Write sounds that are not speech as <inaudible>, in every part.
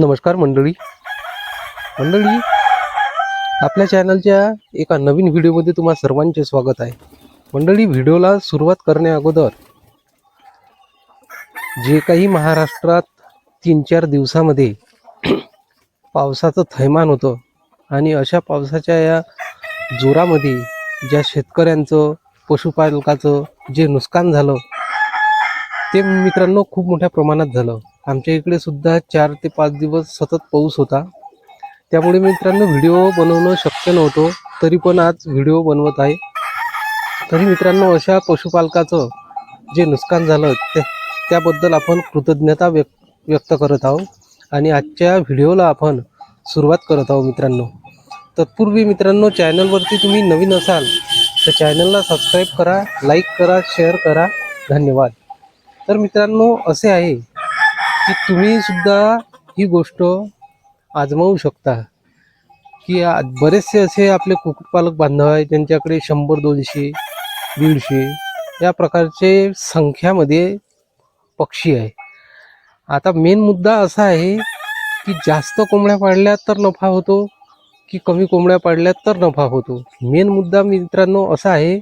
नमस्कार मंडळी. मंडळी आपल्या चॅनलच्या एका नवीन व्हिडिओमध्ये तुम्हा सर्वांचे स्वागत आहे. मंडळी व्हिडिओला सुरुवात करण्या अगोदर जे काही महाराष्ट्रात तीन चार दिवसामध्ये <clears throat> पावसाचं थैमान होतं आणि अशा पावसाच्या या जोरामध्ये ज्या शेतकऱ्यांचं पशुपालकाचं जे नुकसान झालं ते मित्रांनो खूप मोठ्या प्रमाणात झालं. आमच्या इकडे सुद्धा चार ते पाच दिवस सतत पाऊस होता. त्यामुळे मित्रांनो व्हिडिओ बनवणं शक्य नव्हतं. तरी पण आज व्हिडिओ बनवत आहे. तरी मित्रांनो अशा पशुपालकाचं जे नुकसान झालं ते त्याबद्दल आपण कृतज्ञता व्यक्त व्यक्त करत आहोत. आणि आजच्या व्हिडिओला आपण सुरुवात करत आहोत मित्रांनो. तत्पूर्वी मित्रांनो चॅनलवरती तुम्ही नवीन असाल तर चॅनलला सबस्क्राईब करा लाईक करा शेअर करा. धन्यवाद. तर मित्रांनो असे आहे की तुम्ही सुद्धा ही गोष्ट आजमावू शकता. की बरेचसे असे आपले कुक्कुटपालक बांधव आहे त्यांच्याकडे शंभर दोनशे दीडशे या प्रकारचे संख्यामध्ये पक्षी आहे आता मेन मुद्दा असा आहे की जास्त कोंबड्या पाडल्या तर नफा होतो की कमी कोंबड्या पाडल्या तर नफा होतो. मेन मुद्दा मित्रांनो असा आहे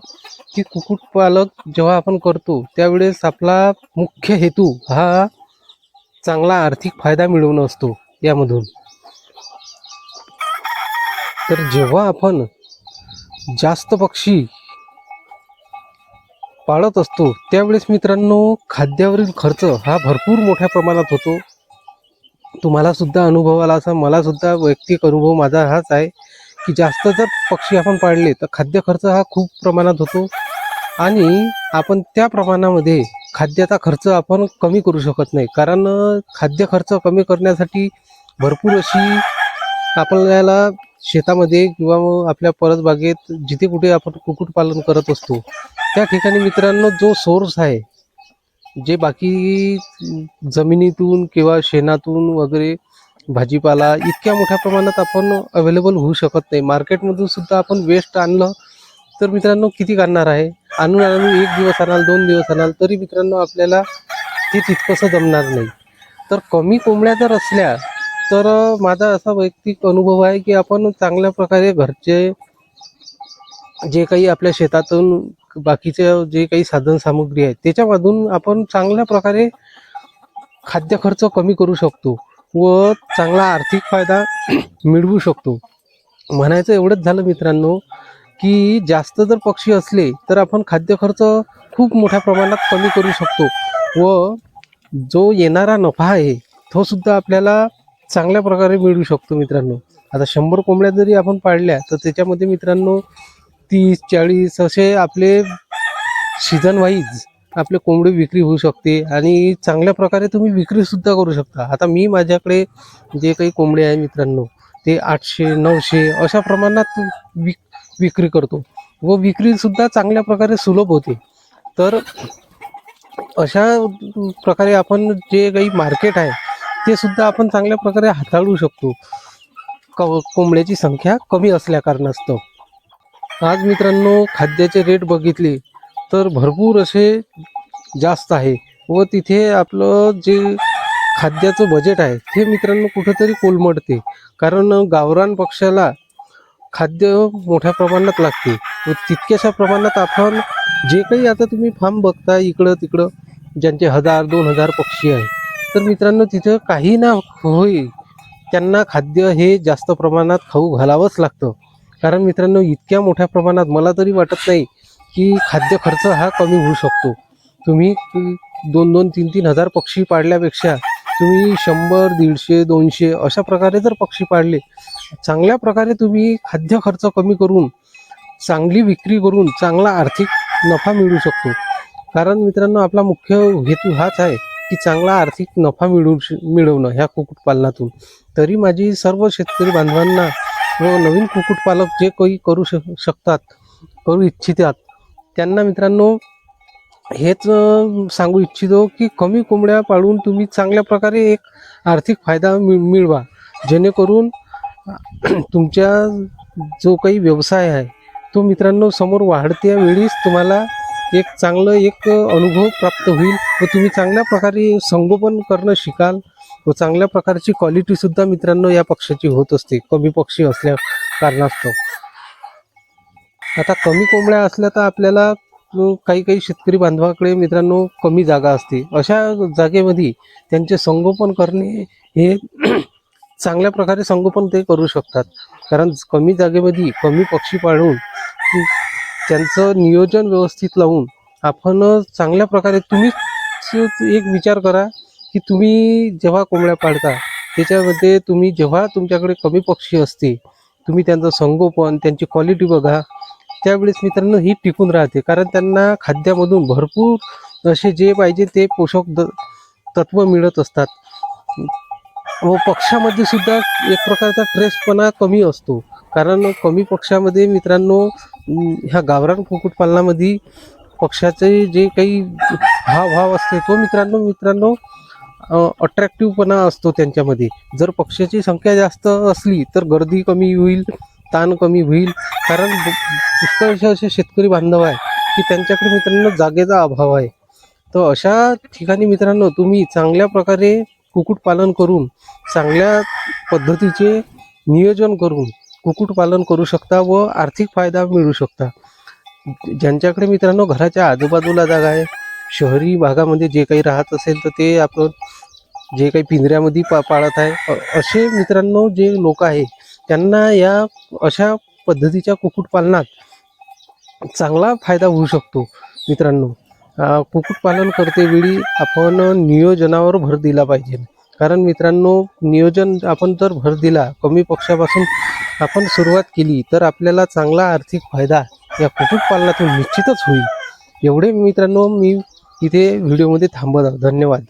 की कुक्कुटपालक जेव्हा आपण करतो त्यावेळेस आपला मुख्य हेतू हा चांगला आर्थिक फायदा मिळवणं असतो यामधून. तर जेव्हा आपण जास्त पक्षी पाळत असतो त्यावेळेस मित्रांनो खाद्यावरील खर्च हा भरपूर मोठ्या प्रमाणात होतो. तुम्हाला सुद्धा अनुभव आला असा मला सुद्धा वैयक्तिक अनुभव माझा हाच आहे की जास्त जर पक्षी आपण पाळले तर खाद्य खर्च हा खूप प्रमाणात होतो. आणि आपण त्या प्रमाणामध्ये खाद्याचा खर्च आपण कमी करू शकत नाही. कारण खाद्य खर्च कमी करण्यासाठी भरपूर अशी आपल्याला शेतामध्ये किंवा मग आपल्या परसबागेत जिथे कुठे आपण कुक्कुटपालन करत असतो त्या ठिकाणी मित्रांनो जो सोर्स आहे जे बाकी जमिनीतून किंवा शेणातून वगैरे भाजीपाला इतक्या मोठ्या प्रमाणात आपण अवेलेबल होऊ शकत नाही. मार्केटमधून सुद्धा आपण वेस्ट आणलं तर मित्रांनो किती करणार आहे? आणून आणून एक दिवस आणाल दोन दिवस आणाल तरी मित्रांनो आपल्याला ते तितकंसं जमणार नाही. तर कमी कोंबड्या जर असल्या तर माझा असा वैयक्तिक अनुभव आहे की आपण चांगल्या प्रकारे घरचे जे काही आपल्या शेतातून बाकीचे जे काही साधन सामुग्री आहे त्याच्यामधून आपण चांगल्या प्रकारे खाद्य खर्च कमी करू शकतो व चांगला आर्थिक फायदा <clears throat> मिळवू शकतो. म्हणायचं एवढंच झालं मित्रांनो की जास्त जर पक्षी असले तर आपण खाद्य खर्च खूप मोठ्या प्रमाणात कमी करू शकतो व जो येणारा नफा आहे तो सुद्धा आपल्याला चांगल्या प्रकारे मिळू शकतो मित्रांनो. आता शंभर कोंबड्या जरी आपण पाळल्या तर त्याच्यामध्ये मित्रांनो तीस चाळीस असे आपले सीझन वाईज आपले कोंबडी विक्री होऊ शकते आणि चांगल्या प्रकारे तुम्ही विक्री सुद्धा करू शकता. आता मी माझ्याकडे जे काही कोंबडे आहे मित्रांनो ते आठशे नऊशे अशा प्रमाणात विक विक्री करतो. व विक्रीसुद्धा चांगल्या प्रकारे सुलभ होते. तर अशा प्रकारे आपण जे काही मार्केट आहे ते सुद्धा आपण चांगल्या प्रकारे हाताळू शकतो. क कोंबड्याची संख्या कमी असल्या कारणास्तव. आज मित्रांनो खाद्याचे रेट बघितले तर भरपूर असे जास्त आहे. व तिथे आपलं जे खाद्याचं बजेट आहे ते मित्रांनो कुठंतरी कोलमडते. कारण गावरान पक्षाला खाद्य मोठ्या प्रमाणात लागते. व तितक्याशा प्रमाणात आपण जे काही आता तुम्ही फार्म बघता इकडं तिकडं ज्यांचे हजार दोन हजार पक्षी आहे. तर मित्रांनो तिथं काही ना होई त्यांना खाद्य हे जास्त प्रमाणात खाऊ घालावंच लागतं. कारण मित्रांनो इतक्या मोठ्या प्रमाणात मला तरी वाटत नाही की खाद्य खर्च हा कमी होऊ शकतो. तुम्ही दोन दोन तीन तीन हजार पक्षी पाळल्यापेक्षा तुम्ही शंभर दीडशे दोनशे अशा प्रकारे जर पक्षी पाळले चांगल्या प्रकारे तुम्ही खाद्य खर्च कमी करून चांगली विक्री करून चांगला आर्थिक नफा मिळू शकतो. कारण मित्रांनो आपला मुख्य हेतू हाच आहे की चांगला आर्थिक नफा मिळू मिळवणं ह्या कुक्कुटपालनातून. तरी माझी सर्व शेतकरी बांधवांना व नवीन कुक्कुटपालक जे काही करू शक शकतात करू इच्छितात त्यांना मित्रांनो हेच सांगू इच्छितो की कमी कोंबड्या पाळून तुम्ही चांगल्या प्रकारे एक आर्थिक फायदा मिळ मिळवा. जेणेकरून <clears throat> तुमच्या जो काही व्यवसाय आहे तो मित्रांनो समोर वाढत्या वेळीच तुम्हाला एक चांगलं एक अनुभव प्राप्त होईल व तुम्ही चांगल्या प्रकारे संगोपन करणं शिकाल व चांगल्या प्रकारची क्वालिटीसुद्धा मित्रांनो या पक्षाची होत असते. कमी पक्षी असल्या कारणास्तव. आता कमी कोंबड्या असल्या तर आपल्याला काही काही शेतकरी बांधवाकडे मित्रांनो कमी जागा असते. अशा जागेमध्ये त्यांचे संगोपन करणे हे <clears throat> चांगल्या प्रकारे संगोपन ते करू शकतात. कारण कमी जागेमध्ये कमी पक्षी पाळून त्यांचं नियोजन व्यवस्थित लावून आपण चांगल्या प्रकारे तुम्हीच एक विचार करा की तुम्ही जेव्हा कोंबड्या पाळता त्याच्यामध्ये तुम्ही जेव्हा तुमच्याकडे कमी पक्षी असते तुम्ही त्यांचं संगोपन त्यांची क्वालिटी बघा. त्यावेळेस मित्रांनो ही टिकून राहते. कारण त्यांना खाद्यामधून भरपूर असे जे पाहिजे ते पोषक द तत्व मिळत असतात. व पक्षामध्ये सुद्धा एक प्रकारचा ट्रेसपणा कमी असतो. कारण कमी पक्षामध्ये मित्रांनो ह्या गावरान कुक्कुटपालनामध्ये पक्षाचे जे काही हावभाव असते तो मित्रांनो मित्रांनो अट्रॅक्टिव्हपणा असतो त्यांच्यामध्ये. जर पक्षाची संख्या जास्त असली तर गर्दी कमी होईल. ताण कमी होईल. कारण पुष्कळसे असे शेतकरी बांधव आहे की त्यांच्याकडे मित्रांनो जागेचा अभाव आहे. तर अशा ठिकाणी मित्रांनो तुम्ही चांगल्या प्रकारे कुक्कुटपालन करून चांगल्या पद्धतीचे नियोजन करून कुक्कुटपालन करू शकता व आर्थिक फायदा मिळू शकता. ज्यांच्याकडे मित्रांनो घराच्या आजूबाजूला जागा आहे शहरी भागामध्ये जे काही राहत असेल तर ते आपण जे काही पिंजऱ्यामध्ये पा पाळत आहे. असे मित्रांनो जे लोक आहे त्यांना या अशा पद्धतीच्या कुक्कुटपालनात चांगला फायदा होऊ शकतो मित्रांनो. कुक्कुटपालन करतेवेळी आपण नियोजनावर भर दिला पाहिजे. कारण मित्रांनो नियोजन आपण जर भर दिला कमी पक्षापासून आपण सुरुवात केली तर आपल्याला चांगला आर्थिक फायदा या कुक्कुटपालनातून निश्चितच होईल. एवढे मित्रांनो मी इथे व्हिडिओमध्ये थांबत आहोत धन्यवाद.